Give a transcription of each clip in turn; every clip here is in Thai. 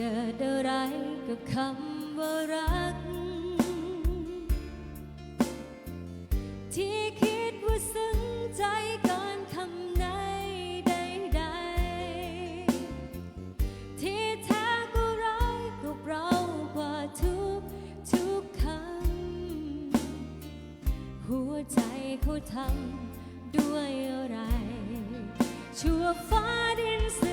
เกิดอะไรกับคำว่ารัก ที่คิดว่าซึ้งใจเกินคำไหนใดๆที่แท้ก็ร้ายกับเรากว่าทุกทุกคำหัวใจเขาทำด้วยอะไร ชั่วฟ้าดินส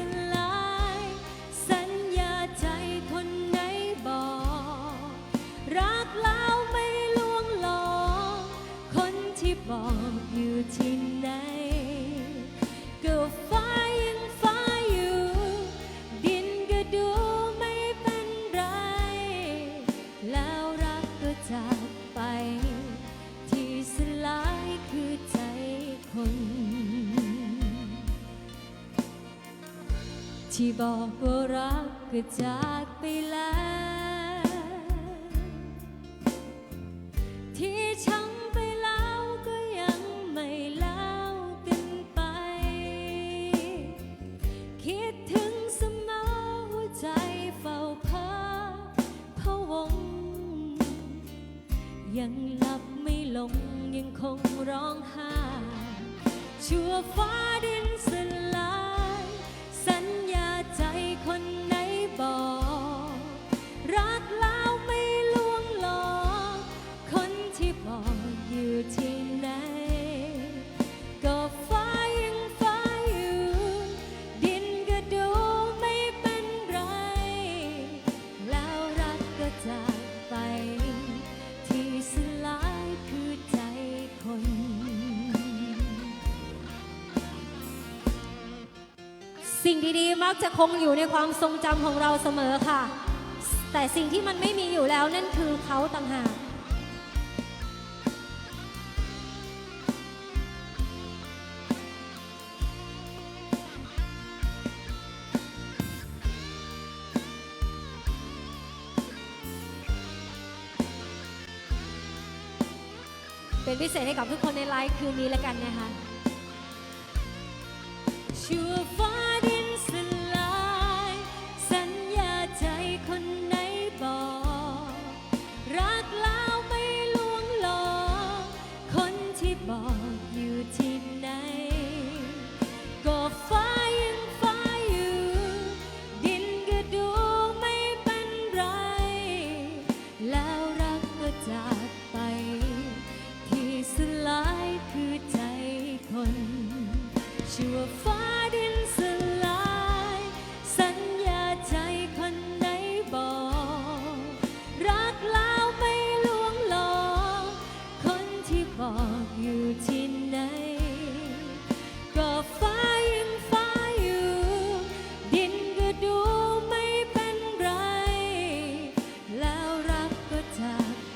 จากไป ที่สลายคือใจคน ที่บอกว่ารักก็จากไปแล้ว ที่ช้ำไปแล้วก็ยังไม่เล่ากันไป คิดถึงเสมอหัวใจเฝ้าเพ้อพะวง ยังหลับไม่ลงยังคงร้องไห้ชั่วฟ้าดินสลาย สัญญาใจคนไหนบอก รักแล้วไม่ลวงหลอก คนที่บอกอยู่ที่ไหน สิ่งดีๆมักจะคงอยู่ในความทรงจำของเราเสมอค่ะ แต่สิ่งที่มันไม่มีอยู่แล้วนั่นคือเขาต่างหากเป็นพิเศษให้กับทุกคนในไลฟ์คืนนี้แล้วกันนะคะ อยู่ที่ไหน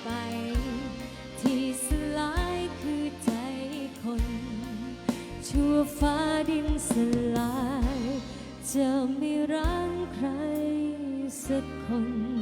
ไป ที่สลายคือใจคน ชั่วฟ้าดินสลาย จะไม่รักใครสักคน